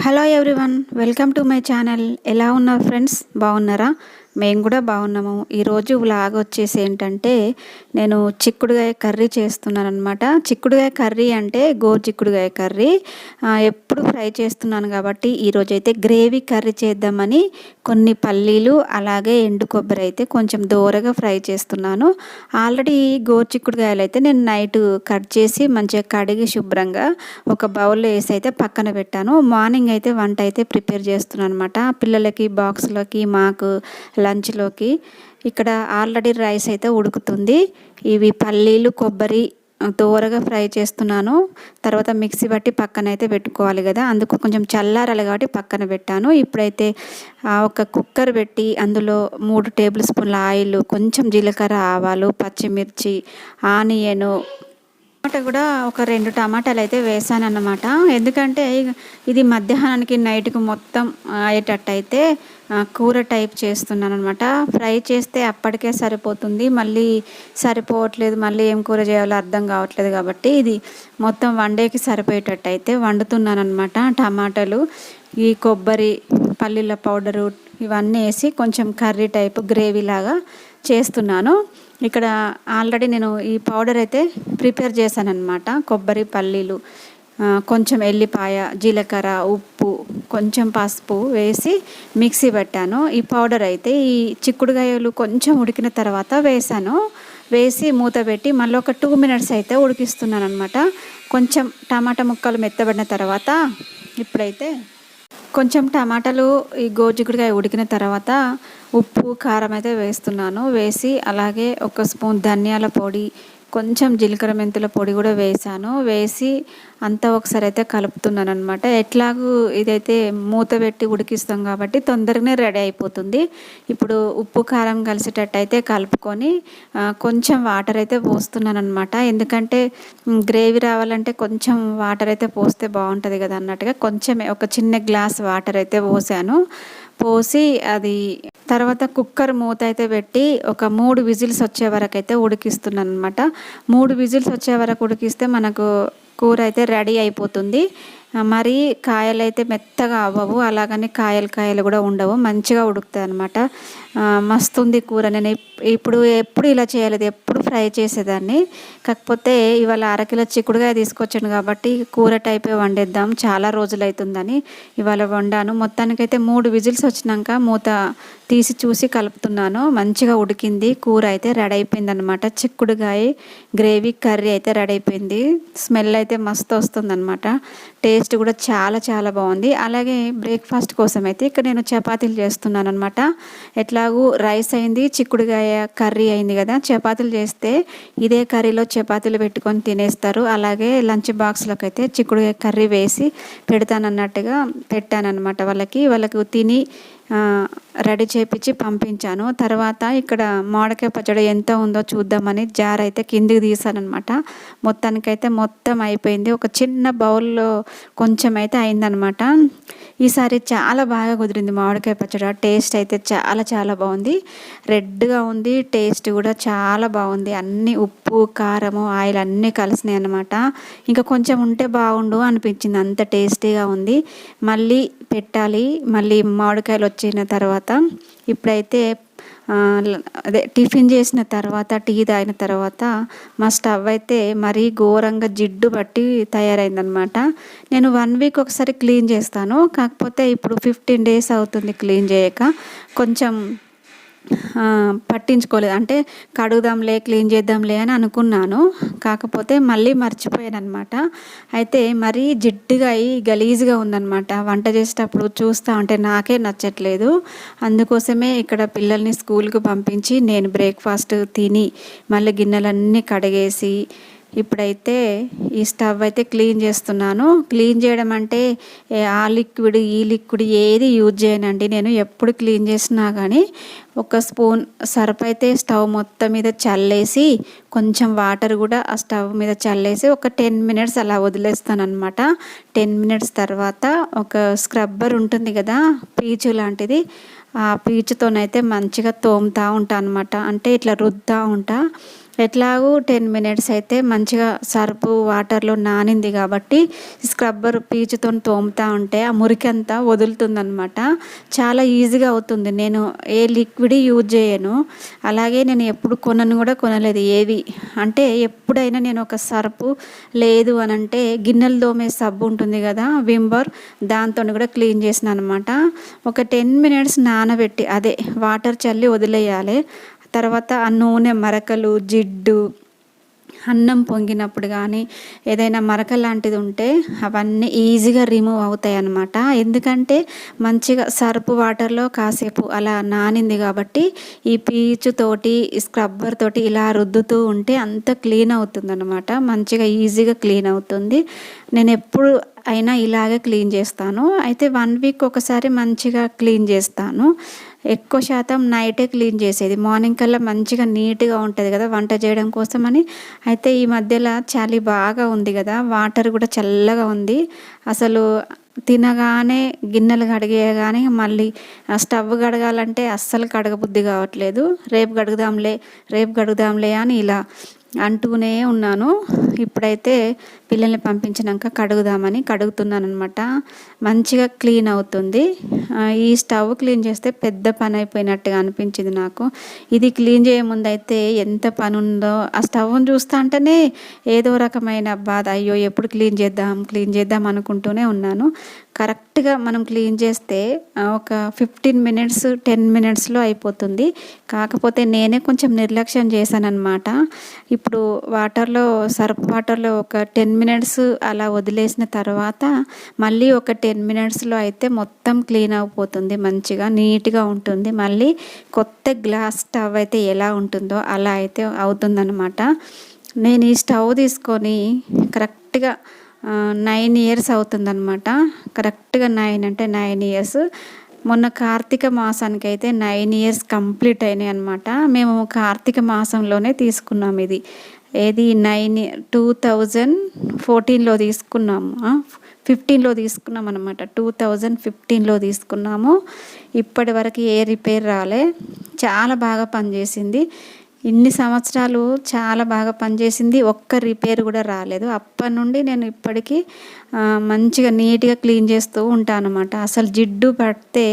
Hello everyone welcome to my channel ఎలా ఉన్నారు friends బాగున్నారా? మేము కూడా బాగున్నాము. ఈరోజు వ్లాగ్ వచ్చేసి ఏంటంటే నేను చిక్కుడుగాయ కర్రీ చేస్తున్నాను అనమాట చిక్కుడుగాయ కర్రీ అంటే గోరు చిక్కుడుగాయ కర్రీ. ఎప్పుడు ఫ్రై చేస్తున్నాను కాబట్టి ఈరోజు అయితే గ్రేవీ కర్రీ చేద్దామని కొన్ని పల్లీలు అలాగే ఎండు కొబ్బరి అయితే కొంచెం దోరగా ఫ్రై చేస్తున్నాను. ఆల్రెడీ గోరు చిక్కుడుగాయలు అయితే నేను నైట్ కట్ చేసి మంచిగా కడిగి శుభ్రంగా ఒక బౌల్లో వేసి అయితే పక్కన పెట్టాను. మార్నింగ్ అయితే వంట అయితే ప్రిపేర్ చేస్తున్నాను అనమాట పిల్లలకి బాక్స్లోకి మాకు లంచ్లోకి. ఇక్కడ ఆల్రెడీ రైస్ అయితే ఉడుకుతుంది. ఇవి పల్లీలు కొబ్బరి దోరగా ఫ్రై చేస్తున్నాను. తర్వాత మిక్సీ బట్టి పక్కన అయితే పెట్టుకోవాలి కదా. అందుకు కొంచెం చల్లారాలి కాబట్టి పక్కన పెట్టాను. ఇప్పుడైతే ఒక కుక్కర్ పెట్టి అందులో మూడు టేబుల్ స్పూన్ల ఆయిల్ కొంచెం జీలకర్ర ఆవాలు పచ్చిమిర్చి ఆనియను టమాటా కూడా ఒక రెండు టమాటాలు అయితే వేసాను అన్నమాట ఎందుకంటే ఇది మధ్యాహ్నానికి నైట్కి మొత్తం అయ్యేటట్టు అయితే కూర టైప్ చేస్తున్నాను అనమాట ఫ్రై చేస్తే అప్పటికే సరిపోతుంది. మళ్ళీ సరిపోవట్లేదు మళ్ళీ ఏం కూర చేయాలో అర్థం కావట్లేదు కాబట్టి ఇది మొత్తం వండేకి సరిపోయేటట్టు అయితే వండుతున్నాను అనమాట టమాటాలు ఈ కొబ్బరి పల్లీల పౌడరు ఇవన్నీ వేసి కొంచెం కర్రీ టైప్ గ్రేవీ లాగా చేస్తున్నాను. ఇక్కడ ఆల్రెడీ నేను ఈ పౌడర్ అయితే ప్రిపేర్ చేశాను అనమాట కొబ్బరి పల్లీలు కొంచెం ఎల్లిపాయ జీలకర్ర ఉప్పు కొంచెం పసుపు వేసి మిక్సీ పెట్టాను. ఈ పౌడర్ అయితే ఈ చిక్కుడుగాయలు కొంచెం ఉడికిన తర్వాత వేసాను. వేసి మూత పెట్టి మళ్ళీ ఒక టూ మినిట్స్ అయితే ఉడికిస్తున్నాను అనమాట కొంచెం టమాటా ముక్కలు మెత్తబడిన తర్వాత ఇప్పుడైతే కొంచెం టమాటాలు ఈ గోజిగుడికాయ ఉడికిన తర్వాత ఉప్పు కారం అయితే వేస్తున్నాను. వేసి అలాగే ఒక స్పూన్ ధనియాల పొడి కొంచెం జీలకర్ర మెంతుల పొడి కూడా వేసాను. వేసి అంతా ఒకసారి అయితే కలుపుతున్నాను అనమాట ఎట్లాగూ ఇదైతే మూత పెట్టి ఉడికిస్తాం కాబట్టి తొందరగానే రెడీ అయిపోతుంది. ఇప్పుడు ఉప్పు కారం కలిసేటట్టు అయితే కలుపుకొని కొంచెం వాటర్ అయితే పోస్తున్నాను అనమాట ఎందుకంటే గ్రేవీ రావాలంటే కొంచెం వాటర్ అయితే పోస్తే బాగుంటుంది కదా అన్నట్టుగా కొంచెం ఒక చిన్న గ్లాస్ వాటర్ అయితే పోసాను. పోసి అది తర్వాత కుక్కర్ మూత అయితే పెట్టి ఒక మూడు విజిల్స్ వచ్చే వరకు అయితే ఉడికిస్తున్నాను అనమాట మూడు విజిల్స్ వచ్చే వరకు ఉడికిస్తే మనకు కూర అయితే రెడీ అయిపోతుంది. మరి కాయలు అయితే మెత్తగా అవ్వవు అలాగని కాయలు కాయలు కూడా ఉండవు మంచిగా ఉడుకుతాయి అనమాట మస్తుంది కూర. నేను ఇప్పుడు ఎప్పుడు ఇలా చేయలేదు ఎప్పుడు ఫ్రై చేసేదాన్ని. కాకపోతే ఇవాళ అరకిలో చిక్కుడుగా తీసుకొచ్చాను కాబట్టి కూర టైపే వండేద్దాం చాలా రోజులు అవుతుందని ఇవాళ వండాను. మొత్తానికైతే మూడు విజిల్స్ వచ్చినాక మూత తీసి చూసి కలుపుతున్నాను. మంచిగా ఉడికింది కూర అయితే రెడీ అయిపోయింది అనమాట చిక్కుడుగాయ గ్రేవీ కర్రీ అయితే రెడీ అయిపోయింది. స్మెల్ అయితే మస్తు వస్తుంది అనమాట టేస్ట్ కూడా చాలా చాలా బాగుంది. అలాగే బ్రేక్ఫాస్ట్ కోసం అయితే ఇక్కడ నేను చపాతీలు చేస్తున్నాను అనమాట ఎట్లా ఎలాగూ రైస్ అయింది చిక్కుడుగాయ కర్రీ అయింది కదా. చపాతీలు చేస్తే ఇదే కర్రీలో చపాతీలు పెట్టుకొని తినేస్తారు. అలాగే లంచ్ బాక్స్లోకి అయితే చిక్కుడుగాయ కర్రీ వేసి పెడతానన్నట్టుగా పెట్టానన్నమాట. వాళ్ళకి వాళ్ళకు తిని రెడీ చేపించి పంపించాను. తర్వాత ఇక్కడ మామిడికాయ పచ్చడి ఎంత ఉందో చూద్దామని జార్ అయితే కిందికి తీసానమాట మొత్తానికైతే మొత్తం అయిపోయింది. ఒక చిన్న బౌల్లో కొంచెం అయితే అయిందనమాట ఈసారి చాలా బాగా కుదిరింది మామిడికాయ పచ్చడి. టేస్ట్ అయితే చాలా చాలా బాగుంది. రెడ్గా ఉంది టేస్ట్ కూడా చాలా బాగుంది. అన్నీ ఉప్పు ఉప్పు కారము ఆయిల్ అన్నీ కలిసినాయి అనమాట ఇంకా కొంచెం ఉంటే బాగుండు అనిపించింది. అంత టేస్టీగా ఉంది. మళ్ళీ పెట్టాలి. మళ్ళీ మామిడికాయలు వచ్చిన తర్వాత ఇప్పుడైతే అదే టిఫిన్ చేసిన తర్వాత టీ తాగిన తర్వాత మా స్టవ్ అయితే మరీ ఘోరంగా జిడ్డు బట్టి తయారైందనమాట నేను వన్ వీక్ ఒకసారి క్లీన్ చేస్తాను. కాకపోతే ఇప్పుడు ఫిఫ్టీన్ డేస్ అవుతుంది క్లీన్ చేయక. కొంచెం పట్టించుకోలేదు. అంటే కడుగుదాంలే క్లీన్ చేద్దాంలే అని అనుకున్నాను. కాకపోతే మళ్ళీ మర్చిపోయాను అనమాట అయితే మరీ జిడ్డుగా అయి గలీజ్గా ఉందన్నమాట. వంట చేసేటప్పుడు చూస్తూ ఉంటే నాకే నచ్చట్లేదు. అందుకోసమే ఇక్కడ పిల్లల్ని స్కూల్కి పంపించి నేను బ్రేక్ఫాస్ట్ తిని మళ్ళీ గిన్నెలన్నీ కడిగేసి ఇప్పుడైతే ఈ స్టవ్ అయితే క్లీన్ చేస్తున్నాను. క్లీన్ చేయడం అంటే ఆ లిక్విడ్ ఈ లిక్విడ్ ఏది యూజ్ చేయనండి. నేను ఎప్పుడు క్లీన్ చేసినా కానీ ఒక స్పూన్ సర్ఫ్ అయితే స్టవ్ మొత్తం మీద చల్లేసి కొంచెం వాటర్ కూడా ఆ స్టవ్ మీద చల్లేసి ఒక టెన్ మినిట్స్ అలా వదిలేస్తాను అనమాట టెన్ మినిట్స్ తర్వాత ఒక స్క్రబ్బర్ ఉంటుంది కదా పీచు లాంటిది ఆ పీచుతోనైతే మంచిగా తోముతూ ఉంటాను అనమాట అంటే ఇట్లా రుద్దా ఉంటా. ఎట్లాగూ టెన్ మినిట్స్ అయితే మంచిగా సర్పు వాటర్లో నానింది కాబట్టి స్క్రబ్బర్ పీచుతో తోముతా ఉంటే ఆ మురికి అంతా వదులుతుందనమాట చాలా ఈజీగా అవుతుంది. నేను ఏ లిక్విడ్ యూజ్ చేయను. అలాగే నేను ఎప్పుడు కొనను కూడా కొనలేదు ఏవి. అంటే ఎప్పుడైనా నేను ఒక సర్పు లేదు అని అంటే గిన్నెలు దోమే సబ్బు ఉంటుంది కదా వింబర్ దాంతో కూడా క్లీన్ చేసిన అనమాట ఒక టెన్ మినిట్స్ నానబెట్టి అదే వాటర్ చల్లి వదిలేయాలి. తర్వాత ఆ నూనె మరకలు జిడ్డు అన్నం పొంగినప్పుడు కానీ ఏదైనా మరక లాంటిది ఉంటే అవన్నీ ఈజీగా రిమూవ్ అవుతాయి అన్నమాట. ఎందుకంటే మంచిగా సర్పు వాటర్లో కాసేపు అలా నానింది కాబట్టి ఈ పీచుతోటి స్క్రబ్బర్ తోటి ఇలా రుద్దుతూ ఉంటే అంత క్లీన్ అవుతుంది అనమాట మంచిగా ఈజీగా క్లీన్ అవుతుంది. నేను ఎప్పుడు అయినా ఇలాగే క్లీన్ చేస్తాను. అయితే వన్ వీక్ ఒకసారి మంచిగా క్లీన్ చేస్తాను. ఎక్కువ శాతం నైటే క్లీన్ చేసేది. మార్నింగ్ కల్లా మంచిగా నీట్గా ఉంటుంది కదా వంట చేయడం కోసమని. అయితే ఈ మధ్యలో చలి బాగా ఉంది కదా వాటర్ కూడా చల్లగా ఉంది. అసలు తినగానే గిన్నెలు కడిగేయగానే మళ్ళీ స్టవ్ కడగాలంటే అస్సలు కడగబుద్ధి కావట్లేదు. రేపు కడుగుదాంలే రేపు కడుగుదాంలే అని ఇలా అంటూనే ఉన్నాను. ఇప్పుడైతే పిల్లల్ని పంపించినాక కడుగుదామని కడుగుతున్నాను అనమాట మంచిగా క్లీన్ అవుతుంది. ఈ స్టవ్ క్లీన్ చేస్తే పెద్ద పని అయిపోయినట్టుగా అనిపించింది నాకు. ఇది క్లీన్ చేయముందైతే ఎంత పని ఉందో ఆ స్టవ్ని చూస్తా అంటేనే ఏదో రకమైన బాధ. అయ్యో ఎప్పుడు క్లీన్ చేద్దాం క్లీన్ చేద్దాం అనుకుంటూనే ఉన్నాను. కరెక్ట్గా మనం క్లీన్ చేస్తే ఒక ఫిఫ్టీన్ మినిట్స్ టెన్ మినిట్స్లో అయిపోతుంది. కాకపోతే నేనే కొంచెం నిర్లక్ష్యం చేశానన్నమాట. ఇప్పుడు వాటర్లో సర్ఫ్ వాటర్లో ఒక టెన్ మినిట్స్ అలా వదిలేసిన తర్వాత మళ్ళీ ఒక టెన్ మినిట్స్లో అయితే మొత్తం క్లీన్ అయిపోతుంది మంచిగా నీట్గా ఉంటుంది. మళ్ళీ కొత్త గ్లాస్ స్టవ్ అయితే ఎలా ఉంటుందో అలా అయితే అవుతుందన్నమాట. నేను ఈ స్టవ్ తీసుకొని కరెక్ట్గా నైన్ ఇయర్స్ అవుతుందన్నమాట. కరెక్ట్గా నైన్ అంటే నైన్ ఇయర్స్ మొన్న కార్తీక మాసానికి అయితే నైన్ ఇయర్స్ కంప్లీట్ అయినాయి అనమాట మేము కార్తీక మాసంలోనే తీసుకున్నాం ఇది. ఏది నైన్ టూ థౌజండ్ ఫోర్టీన్లో తీసుకున్నాము. ఫిఫ్టీన్లో తీసుకున్నాం అనమాట టూ థౌజండ్ ఫిఫ్టీన్లో తీసుకున్నాము. ఇప్పటి వరకు ఏ రిపేర్ రాలే. చాలా బాగా పనిచేసింది. ఇన్ని సంవత్సరాలు చాలా బాగా పనిచేసింది. ఒక్క రిపేర్ కూడా రాలేదు. అప్పటి నుండి నేను ఇప్పటికీ మంచిగా నీట్గా క్లీన్ చేస్తూ ఉంటాను అనమాట అసలు జిడ్డు పడితే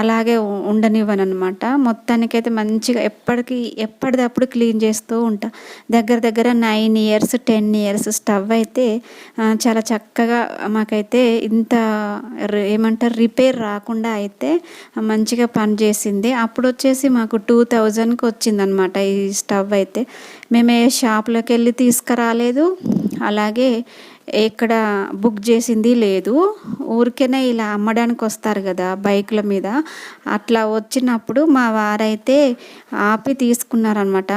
అలాగే ఉండనివ్వను అనమాట మొత్తానికైతే మంచిగా ఎప్పటికీ ఎప్పటిదప్పుడు క్లీన్ చేస్తూ ఉంటా. దగ్గర దగ్గర nine years ten years stove అయితే చాలా చక్కగా మాకైతే ఇంత ఏమంటారు రిపేర్ రాకుండా అయితే మంచిగా పనిచేసింది. అప్పుడు వచ్చేసి మాకు టూ థౌజండ్కి వచ్చిందనమాట ఈ స్టవ్ అయితే. మేము ఏ షాప్లోకి వెళ్ళి తీసుకురాలేదు. అలాగే ఇక్కడ బుక్ చేసింది లేదు. ఊరికేనే ఇలా అమ్మడానికి వస్తారు కదా బైకుల మీద. అట్లా వచ్చినప్పుడు మా వారైతే ఆపి తీసుకున్నారనమాట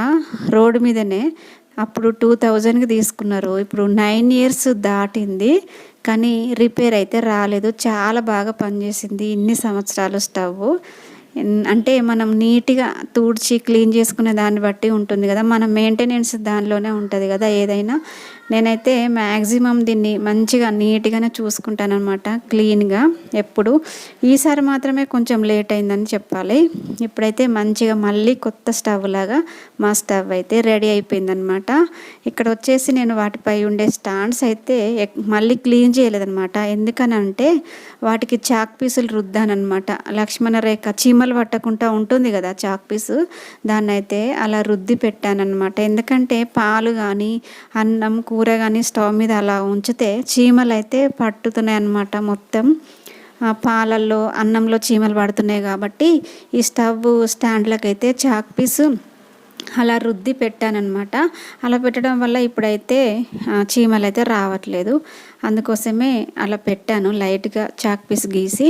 రోడ్డు మీదనే. అప్పుడు టూ థౌజండ్కి తీసుకున్నారు. ఇప్పుడు నైన్ ఇయర్స్ దాటింది. కానీ రిపేర్ అయితే రాలేదు. చాలా బాగా పనిచేసింది. ఇన్ని సంవత్సరాలు స్టవ్ అంటే మనం నీట్గా తుడిచి క్లీన్ చేసుకునే దాన్ని బట్టి ఉంటుంది కదా. మన మెయింటెనెన్స్ దానిలోనే ఉంటుంది కదా ఏదైనా. నేనైతే మ్యాక్సిమం దీన్ని మంచిగా నీట్గానే చూసుకుంటాను అనమాట క్లీన్గా ఎప్పుడు. ఈసారి మాత్రమే కొంచెం లేట్ అయిందని చెప్పాలి. ఇప్పుడైతే మంచిగా మళ్ళీ కొత్త స్టవ్ లాగా మా స్టవ్ అయితే రెడీ అయిపోయిందనమాట ఇక్కడ వచ్చేసి నేను వాటిపై ఉండే స్టాండ్స్ అయితే మళ్ళీ క్లీన్ చేయలేదనమాట ఎందుకనంటే వాటికి చాక్ పీసులు రుద్దానమాట లక్ష్మణ రేఖ చీమలు పట్టకుండా ఉంటుంది కదా చాక్ పీసు. దాన్ని అయితే అలా రుద్ది పెట్టానమాట ఎందుకంటే పాలు కానీ అన్నం కూర కూర కానీ స్టవ్ మీద అలా ఉంచితే చీమలు అయితే పట్టుతున్నాయి అన్నమాట మొత్తం పాలల్లో అన్నంలో చీమలు పడుతున్నాయి కాబట్టి ఈ స్టవ్ స్టాండ్లకు అయితే చాక్ పీస్ అలా రుద్ది పెట్టానమాట అలా పెట్టడం వల్ల ఇప్పుడైతే చీమలు అయితే రావట్లేదు. అందుకోసమే అలా పెట్టాను. లైట్గా చాక్ పీస్ గీసి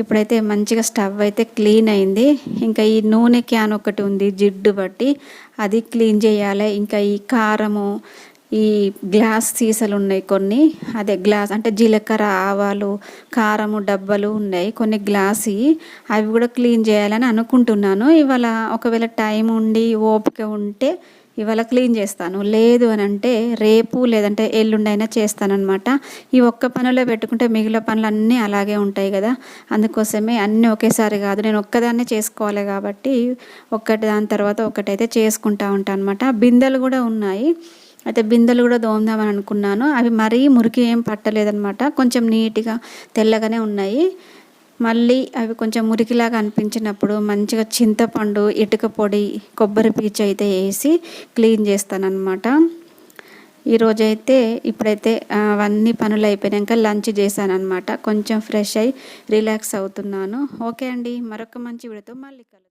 ఇప్పుడైతే మంచిగా స్టవ్ అయితే క్లీన్ అయింది. ఇంకా ఈ నూనె క్యాన్ ఒకటి ఉంది జిడ్డు బట్టి. అది క్లీన్ చేయాలి. ఇంకా ఈ కారము ఈ గ్లాస్ సీసాలు ఉన్నాయి కొన్ని. అదే గ్లాస్ అంటే జీలకర్ర ఆవాలు కారము డబ్బలు ఉన్నాయి. కొన్ని గ్లాస్ అవి కూడా క్లీన్ చేయాలని అనుకుంటున్నాను. ఇవాళ ఒకవేళ టైం ఉండి ఓపిక ఉంటే ఇవాళ క్లీన్ చేస్తాను. లేదు అని అంటే రేపు లేదంటే ఎల్లుండైనా చేస్తానమాట ఈ ఒక్క పనిలో పెట్టుకుంటే మిగిలిన పనులు అన్నీ అలాగే ఉంటాయి కదా. అందుకోసమే అన్నీ ఒకేసారి కాదు నేను ఒక్కదాన్నే చేసుకోవాలి కాబట్టి ఒక్కటి దాని తర్వాత ఒకటైతే చేసుకుంటా ఉంటాను అనమాట బిందెలు కూడా ఉన్నాయి. అయితే బిందెలు కూడా దోమదామని అనుకున్నాను. అవి మరీ మురికి ఏం పట్టలేదనమాట కొంచెం నీట్గా తెల్లగానే ఉన్నాయి. మళ్ళీ అవి కొంచెం మురికిలాగా అనిపించినప్పుడు మంచిగా చింతపండు ఇటుక పొడి కొబ్బరి పీచు అయితే వేసి క్లీన్ చేస్తానన్నమాట. ఈరోజైతే ఇప్పుడైతే అవన్నీ పనులు అయిపోయాక లంచ్ చేశానమాట కొంచెం ఫ్రెష్ అయ్యి రిలాక్స్ అవుతున్నాను. ఓకే అండి. మరొక మంచి వీడియోతో మళ్ళీ కలుద్దాం.